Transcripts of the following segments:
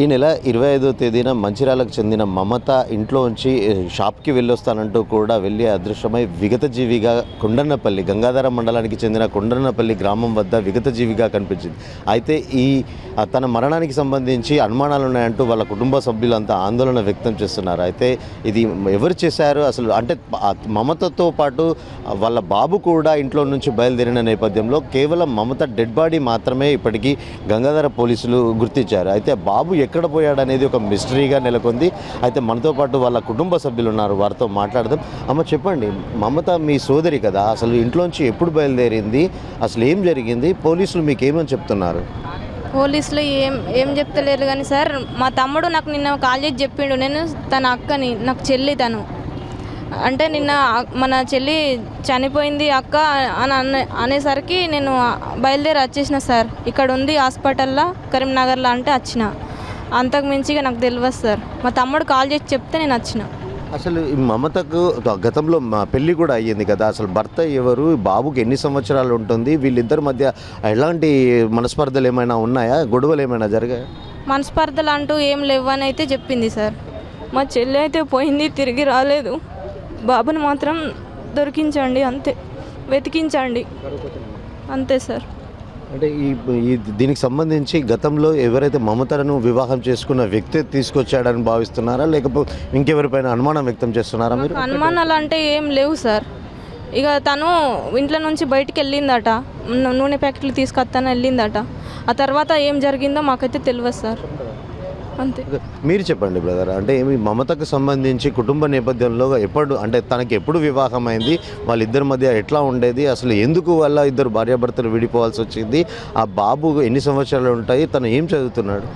ఈ నెల ఇరవై ఐదో తేదీన మంచిర్యాలకు చెందిన మమత ఇంట్లో ఉంచి షాప్కి వెళ్ళొస్తానంటూ కూడా వెళ్ళి అదృశ్యమై విగతజీవిగా కొండన్నపల్లి గంగాధర మండలానికి చెందిన కొండన్నపల్లి గ్రామం వద్ద విగతజీవిగా కనిపించింది. అయితే ఈ తన మరణానికి సంబంధించి అనుమానాలు ఉన్నాయంటూ వాళ్ళ కుటుంబ సభ్యులంతా ఆందోళన వ్యక్తం చేస్తున్నారు. అయితే ఇది ఎవరు చేశారు? అసలు అంటే మమతతో పాటు వాళ్ళ బాబు కూడా ఇంట్లో నుంచి బయలుదేరిన నేపథ్యంలో కేవలం మమత డెడ్ బాడీ మాత్రమే ఇప్పటికీ గంగాధర పోలీసులు గుర్తించారు. అయితే బాబు ఎక్కడ పోయాడు అనేది ఒక మిస్టరీగా నెలకొంది. అయితే మనతో పాటు వాళ్ళ కుటుంబ సభ్యులు ఉన్నారు వారితో మాట్లాడదాం. అమ్మ చెప్పండి. మమత మీ సోదరి కదా. అసలు ఇంట్లోంచి ఎప్పుడు బయలుదేరింది? అసలు ఏం జరిగింది? పోలీసులు మీకు ఏమని చెప్తున్నారు? పోలీసులు ఏం ఏం చెప్తలేరు కానీ సార్ మా తమ్ముడు నాకు నిన్న కాల్ చేసి చెప్పిండు. నేను తన అక్కని నాకు చెల్లి తను. అంటే నిన్న మన చెల్లి చనిపోయింది అక్క అని అన్న అనేసరికి నేను బయలుదేరి వచ్చేసిన సార్. ఇక్కడ ఉంది హాస్పిటల్లో కరీంనగర్లో అంటే వచ్చిన. అంతకు మించిగా నాకు తెలియదు సార్. మా తమ్ముడు కాల్ చేసి చెప్తే నేను వచ్చిన అసలు ఈ మమతకు గతంలో మా పెళ్ళి కూడా అయ్యింది కదా. అసలు భర్త ఎవరు? బాబుకి ఎన్ని సంవత్సరాలు ఉంటుంది? వీళ్ళిద్దరి మధ్య ఎలాంటి మనస్పర్ధలు ఏమైనా ఉన్నాయా? గొడవలు ఏమైనా జరిగాయా? మనస్పర్ధలు అంటూ ఏం లేవని అయితే చెప్పింది సార్. మా చెల్లి అయితే పోయింది తిరిగి రాలేదు. బాబుని మాత్రం దొరికించండి అంతే. వెతికించండి. అంతే సార్. అంటే ఈ ఈ దీనికి సంబంధించి గతంలో ఎవరైతే మమతలను వివాహం చేసుకున్న వ్యక్తి తీసుకొచ్చాడని భావిస్తున్నారా? లేకపోతే ఇంకెవరిపైన అనుమానం వ్యక్తం చేస్తున్నారా మీరు? అనుమానాలు అంటే ఏం లేవు సార్. ఇక తను ఇంట్లో నుంచి బయటికి వెళ్ళిందట. నూనె ప్యాకెట్లు తీసుకొస్తాను వెళ్ళిందట. ఆ తర్వాత ఏం జరిగిందో మాకైతే తెలియదు సార్. అంతే. మీరు చెప్పండి బ్రదర్ అంటే ఏమి మమతకు సంబంధించి కుటుంబ నేపథ్యంలో ఎప్పుడు అంటే తనకి ఎప్పుడు వివాహం అయింది వాళ్ళిద్దరి మధ్య ఎట్లా ఉండేది అసలు ఎందుకు వాళ్ళ ఇద్దరు భార్యాభర్తలు విడిపోవాల్సి వచ్చింది ఆ బాబు ఎన్ని సంవత్సరాలు ఉంటాయి తను ఏం చదువుతున్నాడు?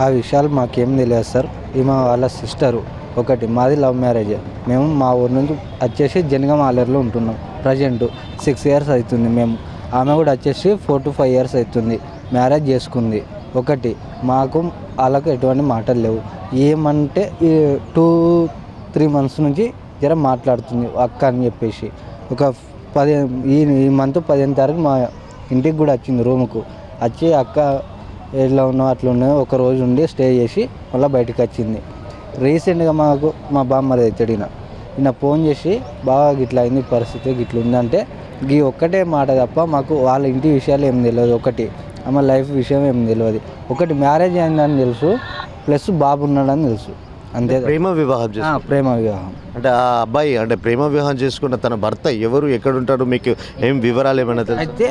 ఆ విషయాలు మాకేం తెలియదు సార్ ఈమె వాళ్ళ సిస్టరు ఒకటి మాది లవ్ మ్యారేజ్ మేము మా ఊరు నుంచి వచ్చేసి జనగాం ఆలర్లో ఉంటున్నాం. ప్రజెంట్ సిక్స్ ఇయర్స్ అవుతుంది మేము. ఆమె కూడా వచ్చేసి ఫోర్ టు ఫైవ్ ఇయర్స్ అవుతుంది. మ్యారేజ్ చేసుకుంది. ఒకటి మాకు వాళ్ళకు ఎటువంటి మాటలు లేవు. ఏమంటే ఈ టూ త్రీ మంత్స్ నుంచి జర మాట్లాడుతుంది అక్క అని చెప్పేసి. ఒక పది ఈ ఈ మంత్ పదిహేను తారీఖు మా ఇంటికి కూడా వచ్చింది రూముకు. వచ్చి అక్క ఎట్లా ఉన్నావు అట్లా ఉన్నావు ఒక రోజు ఉండి స్టే చేసి మళ్ళీ బయటకు వచ్చింది. రీసెంట్గా మాకు మా బామ్మది అవుతాడు ఈయన. ఈయన ఫోన్ చేసి బాగా గిట్ల అయింది పరిస్థితి గిట్ల ఉందంటే ఈ ఒక్కటే మాట తప్ప మాకు వాళ్ళ ఇంటి విషయాలు ఏం తెలియదు ఒకటి. ఆమె లైఫ్ విషయం ఏం తెలియదు ఒకటి మ్యారేజ్ అయిందని తెలుసు ప్లస్ బాబు ఉన్నాడని తెలుసు. అంతే ప్రేమ వివాహం చేసి ప్రేమ వివాహం. అంటే ఆ అబ్బాయి అంటే ప్రేమ వివాహం చేసుకున్న తన భర్త ఎవరు ఎక్కడ ఉంటారు మీకు ఏం వివరాలు ఏమైనా అయితే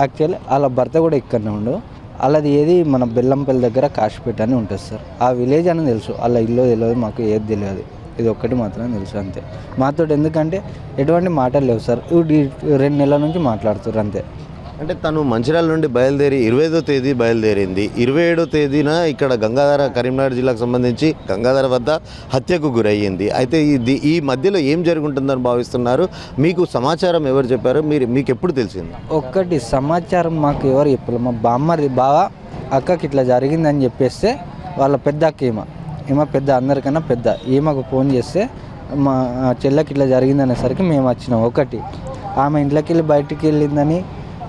యాక్చువల్లీ వాళ్ళ భర్త కూడా ఇక్కడనే ఉండు. వాళ్ళది ఏది మన బెల్లంపల్లి దగ్గర కాశీపేట అని ఉంటుంది సార్. ఆ విలేజ్ అని తెలుసు. వాళ్ళ ఇల్లు తెలియదు మాకు ఏది తెలియదు ఇది ఒక్కటి మాత్రం తెలుసు అంతే. మాతో ఎందుకంటే ఎటువంటి మాటలు లేవు సార్. రెండు నెలల నుంచి మాట్లాడుతారు అంతే. అంటే తను మంచిర్యాల నుండి బయలుదేరి ఇరవై ఐదో తేదీ బయలుదేరింది. ఇరవై ఏడో తేదీన ఇక్కడ గంగాధర కరీంనగర్ జిల్లాకు సంబంధించి గంగాధర వద్ద హత్యకు గురయ్యింది. అయితే ఇది ఈ మధ్యలో ఏం జరుగుంటుందని భావిస్తున్నారు? మీకు సమాచారం ఎవరు చెప్పారు? మీరు మీకు ఎప్పుడు తెలిసింది? ఒక్కటి సమాచారం మాకు ఎవరు చెప్పలేదు మా బామ్మది బావ అక్కకి ఇట్లా జరిగిందని చెప్పేస్తే వాళ్ళ పెద్ద అక్క ఈమె. ఈమె పెద్ద అందరికన్నా పెద్ద. ఈమెకు ఫోన్ చేస్తే మా చెల్లెకి ఇట్లా జరిగిందనేసరికి మేము వచ్చినాం. ఒకటి ఆమె ఇంట్లోకి వెళ్ళి బయటికి వెళ్ళిందని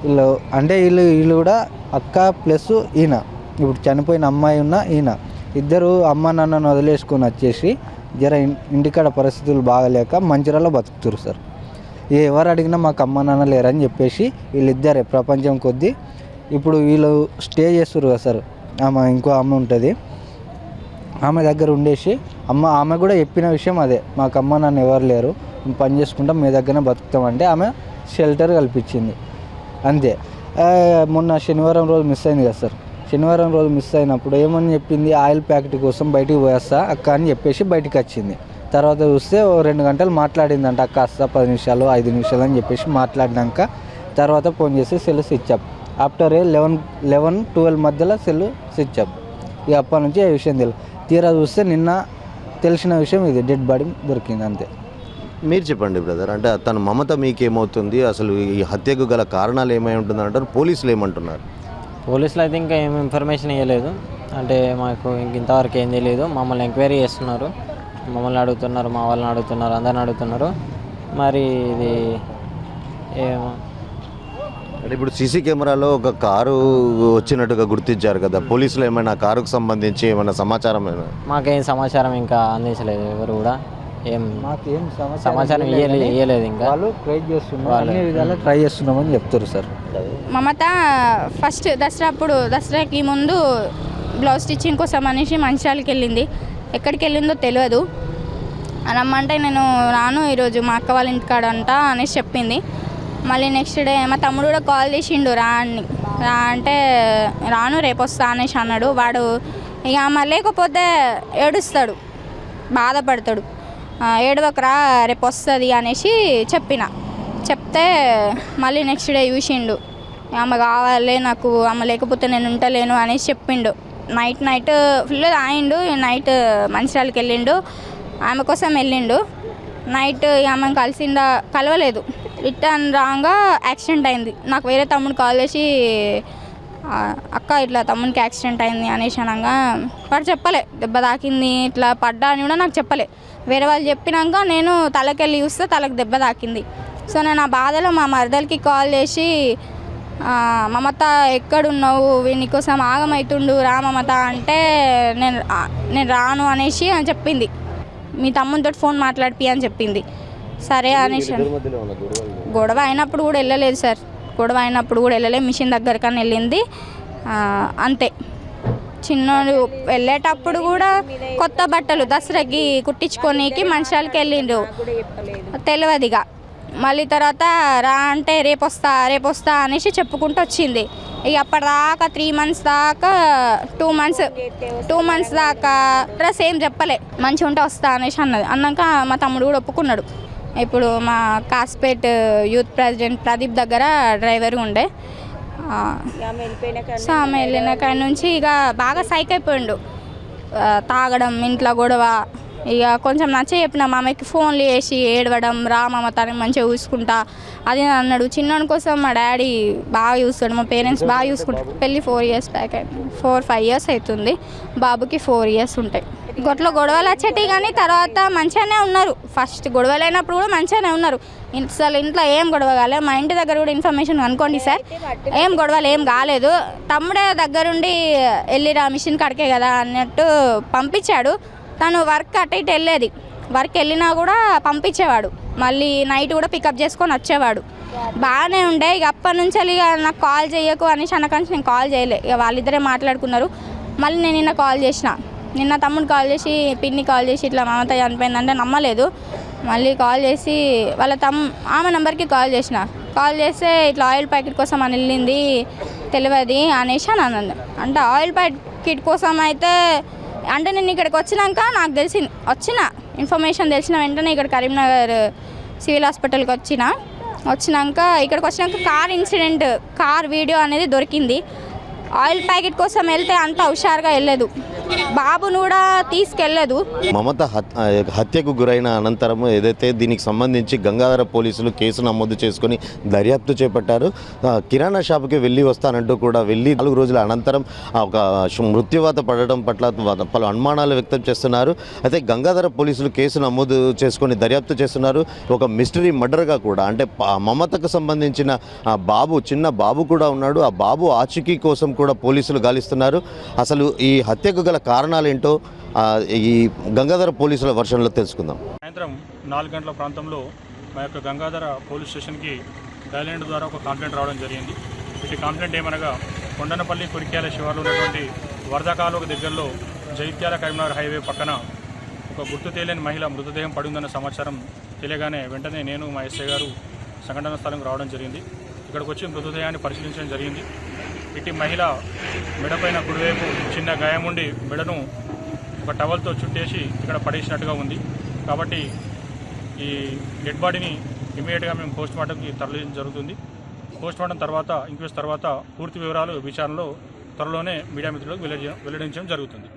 వీళ్ళు అంటే వీళ్ళు వీళ్ళు కూడా అక్క ప్లస్ ఈయన. ఇప్పుడు చనిపోయిన అమ్మాయి ఉన్న ఈయన. ఇద్దరు అమ్మ నాన్నను వదిలేసుకొని వచ్చేసి జర ఇంటికాడ పరిస్థితులు బాగలేక మంచిరాలో బతుకుతురు సార్. ఎవరు అడిగినా మాకు అమ్మ నాన్న లేరని చెప్పేసి వీళ్ళిద్దరే ప్రపంచం కొద్దీ ఇప్పుడు వీళ్ళు స్టే చేస్తారు కదా సార్. ఆమె ఇంకో అమ్మ ఉంటుంది. ఆమె దగ్గర ఉండేసి అమ్మ ఆమె కూడా చెప్పిన విషయం అదే. మాకు అమ్మ నాన్న ఎవరు లేరు. పని చేసుకుంటాం మీ దగ్గరనే బతుకుతామంటే ఆమె షెల్టర్ కల్పించింది. అంతే. మొన్న శనివారం రోజు మిస్ అయింది కదా సార్. శనివారం రోజు మిస్ అయినప్పుడు ఏమని చెప్పింది? ఆయిల్ ప్యాకెట్ కోసం బయటికి పోయేస్తా అక్క అని చెప్పేసి బయటికి వచ్చింది. తర్వాత చూస్తే ఓ రెండు గంటలు మాట్లాడిందంట అక్క వస్తా పది నిమిషాలు ఐదు నిమిషాలు అని చెప్పేసి మాట్లాడినాక తర్వాత ఫోన్ చేసి cell switch up after a eleven eleven twelve మధ్యలో సెల్ స్విచ్ అప్ ఇక అప్పటి నుంచి ఏ విషయం తెలియదు తీరా చూస్తే నిన్న తెలిసిన విషయం ఇది డెడ్ బాడీ దొరికింది అంతే. మీరు చెప్పండి బ్రదర్. అంటే తన మమత మీకేమవుతుంది? అసలు ఈ హత్యకు గల కారణాలు ఏమై ఉంటుంది అంటారు? పోలీసులు ఏమంటున్నారు? పోలీసులు అయితే ఇంకా ఏం ఇన్ఫర్మేషన్ ఇవ్వలేదు అంటే మాకు ఇంక ఇంతవరకు ఏం తెలియదు. మమ్మల్ని ఎంక్వైరీ చేస్తున్నారు. మమ్మల్ని అడుగుతున్నారు మా వాళ్ళని అడుగుతున్నారు అందరిని అడుగుతున్నారు. మరి ఇది ఏమో. అంటే ఇప్పుడు సీసీ కెమెరాలో ఒక కారు వచ్చినట్టుగా గుర్తించారు కదా. పోలీసులు ఏమైనా కారుకు సంబంధించి ఏమైనా సమాచారం ఏమైనా? మాకేం సమాచారం ఇంకా అందించలేదు ఎవరు కూడా. ఏం మాకేం సమాచారం ఇయ్యలేదు ఇయ్యలేదు ఇంకా. వాళ్ళు ట్రై చేస్తున్నారు. అన్ని విధాలా ట్రై చేస్తున్నామని చెప్తారు సార్. మమత ఫస్ట్ దసరా అప్పుడు దసరాకి ముందు బ్లౌజ్ స్టిచ్చింగ్ కోసం అనేసి మంచిర్యాలకి వెళ్ళింది. ఎక్కడికి వెళ్ళిందో తెలియదు రమ్మంటే నేను రాను ఈరోజు మా అక్క వాళ్ళ ఇంటికాడ అంట అనేసి చెప్పింది. మళ్ళీ నెక్స్ట్ డే మా తమ్ముడు కూడా కాల్ చేసిండు రా అని రా అంటే రాను రేపు వస్తా అనేసి అన్నాడు. వాడు ఇక లేకపోతే ఏడుస్తాడు బాధపడతాడు. "ఆ, ఏడవకరా రేపు వస్తుంది అనేసి చెప్పిన. చెప్తే మళ్ళీ నెక్స్ట్ డే చూసిండు. ఆమె కావాలి నాకు ఆమె లేకపోతే నేను ఉంటలేను అనేసి చెప్పిండు. నైట్ నైట్ ఫుల్ ఆయిండు నైట్ మంచిర్యాలకి వెళ్ళిండు. ఆమె కోసం వెళ్ళిండు. నైట్ ఆమె కలిసిందా కలవలేదు. రిటర్న్ రాగా యాక్సిడెంట్ అయింది. నాకు వేరే తమ్ముడు కాల్ చేసి అక్క ఇట్లా తమ్మునికి యాక్సిడెంట్ అయింది అనేసి అనగా వాడు చెప్పలే దెబ్బ తాకింది ఇట్లా పడ్డా అని కూడా నాకు చెప్పలే. వేరే వాళ్ళు చెప్పినాక నేను తలకెళ్ళి చూస్తే తలకు దెబ్బ తాకింది. సో నేను ఆ బాధలో మా మరదలకి కాల్ చేసి "ఆ, మమత ఎక్కడున్నావు? వీని కోసం ఆగమవుతుండు రా మమత అంటే నేను నేను రాను అనేసి అని చెప్పింది. మీ తమ్మునితో ఫోన్ మాట్లాడిపి అని చెప్పింది. సరే అనేసి గొడవ అయినప్పుడు కూడా వెళ్ళలేదు సార్. గొడవ అయినప్పుడు కూడా వెళ్ళలేదు మిషన్ దగ్గరకని వెళ్ళింది. అంతే. చిన్నోడు వెళ్ళేటప్పుడు కూడా కొత్త బట్టలు దసరాకి కుట్టించుకోనీకి మంచాలకి వెళ్ళిండు. ఇక మళ్ళీ తర్వాత రా అంటే రేపు వస్తా రేపు వస్తా అనేసి చెప్పుకుంటూ వచ్చింది. ఇక అప్పటిదాకా త్రీ మంత్స్ దాకా టూ మంత్స్ టూ మంత్స్ దాకా డ్రెస్ ఏం చెప్పలే. మంచిగా ఉంటే వస్తా అనేసి అన్నది. అన్నాక మా తమ్ముడు కూడా ఒప్పుకున్నాడు. ఇప్పుడు మా కాస్పేట్ యూత్ ప్రెసిడెంట్ ప్రదీప్ దగ్గర డ్రైవర్ ఉండే. సో ఆమె వెళ్ళిన నుంచి ఇక బాగా సైక్ అయిపోయిండు. తాగడం ఇంట్లో గొడవ ఇక కొంచెం నచ్చ చెప్పిన మామయ్యకి ఫోన్లు చేసి ఏడవడం రా మామ తనని మంచిగా చూసుకుంటా అది అన్నాడు. చిన్నోని కోసం మా డాడీ బాగా చూస్తాడు మా పేరెంట్స్ బాగా చూసుకుంటారు పెళ్ళి ఫోర్ ఇయర్స్ బ్యాక్ అయింది. ఫోర్ ఫైవ్ ఇయర్స్ అవుతుంది. బాబుకి ఫోర్ ఇయర్స్ ఉంటాయి. గొట్లో గొడవలు వచ్చేటి కానీ తర్వాత మంచిగానే ఉన్నారు. ఫస్ట్ గొడవలు అయినప్పుడు కూడా మంచిగానే ఉన్నారు. అసలు ఇంట్లో ఏం గొడవ కాలేదు మా ఇంటి దగ్గర కూడా ఇన్ఫర్మేషన్ అనుకోండి సార్. ఏం గొడవలు ఏం కాలేదు. తమ్ముడే దగ్గరుండి వెళ్ళిరా మిషన్ కడికే కదా అన్నట్టు పంపించాడు. తను వర్క్ అటు ఇటు వెళ్ళేది. వర్క్ వెళ్ళినా కూడా పంపించేవాడు. మళ్ళీ నైట్ కూడా పికప్ చేసుకొని వచ్చేవాడు. బాగానే ఉండే. ఇక అప్పటి నుంచి ఇక నాకు కాల్ చేయకు అనేసి అనకాంచి నేను కాల్ చేయలే. ఇక వాళ్ళిద్దరే మాట్లాడుకున్నారు. మళ్ళీ నేను నిన్న కాల్ చేసిన. నిన్న తమ్ముడు కాల్ చేసి పిన్ని కాల్ చేసి ఇట్లా మమత చనిపోయిందంటే నమ్మలేదు. మళ్ళీ కాల్ చేసి వాళ్ళ తమ్ ఆమె నెంబర్కి కాల్ చేసిన. కాల్ చేస్తే ఇట్లా ఆయిల్ ప్యాకెట్ కోసం అని వెళ్ళింది తెలియదు అనేసి అని అన్నది. అంటే ఆయిల్ ప్యాకెట్ కోసం అయితే అంటే నేను ఇక్కడికి వచ్చినాక నాకు తెలిసింది వచ్చిన ఇన్ఫర్మేషన్ తెలిసిన వెంటనే ఇక్కడ కరీంనగర్ సివిల్ హాస్పిటల్కి వచ్చిన. వచ్చినాక ఇక్కడికి వచ్చినాక కార్ ఇన్సిడెంట్ కార్ వీడియో అనేది దొరికింది. ఆయిల్ ప్యాకెట్ కోసం వెళ్తే అంత హుషారుగా వెళ్ళలేదు బాబును కూడా తీసుకెళ్ళలేదు మమత హత్యకు గురైన అనంతరం ఏదైతే దీనికి సంబంధించి గంగాధర పోలీసులు కేసు నమోదు చేసుకొని దర్యాప్తు చేపట్టారు కిరాణా షాపుకి వెళ్ళి వస్తానంటూ కూడా వెళ్ళి నాలుగు రోజుల అనంతరం ఒక మృత్యువాత పడడం పట్ల పలు అనుమానాలు వ్యక్తం చేస్తున్నారు. అయితే గంగాధర పోలీసులు కేసు నమోదు చేసుకొని దర్యాప్తు చేస్తున్నారు. ఒక మిస్టరీ మర్డర్గా కూడా అంటే మమతకు సంబంధించిన ఆ బాబు చిన్న బాబు కూడా ఉన్నాడు. ఆ బాబు ఆచూకీ కోసం కూడా పోలీసులు గాలిస్తున్నారు. అసలు ఈ హత్యకు గల కారణాలేంటో ఈ గంగాధర పోలీసుల వర్షంలో తెలుసుకుందాం. సాయంత్రం నాలుగు గంటల ప్రాంతంలో మా యొక్క గంగాధర పోలీస్ స్టేషన్కి డైలాండ్ ద్వారా ఒక కంప్లైంట్ రావడం జరిగింది. ఇటు కంప్లైంట్ ఏమనగా కొండనపల్లి కొరిక్యాల శివార్లో ఉన్నటువంటి వరదకాలువ దగ్గరలో జైత్యాల కరీంనగర్ హైవే పక్కన ఒక గుర్తు తెలియని మహిళ మృతదేహం పడిందన్న సమాచారం తెలియగానే వెంటనే నేను మా ఎస్ఐ గారు సంఘటన స్థలంకి రావడం జరిగింది. ఇక్కడికి వచ్చి మృతదేహాన్ని పరిశీలించడం జరిగింది. ఇటు మహిళ మెడపైన కుడివైపు చిన్న గాయం ఉండి మెడను ఒక టవల్తో చుట్టేసి ఇక్కడ పడేసినట్టుగా ఉంది. కాబట్టి ఈ డెడ్ బాడీని ఇమీడియట్గా మేము పోస్ట్ మార్టంకి తరలించడం జరుగుతుంది. పోస్ట్ మార్టం తర్వాత ఇంక్వెస్ట్ తర్వాత పూర్తి వివరాలు విచారణలో త్వరలోనే మీడియా మిత్రులకు వెల్లడించడం జరుగుతుంది.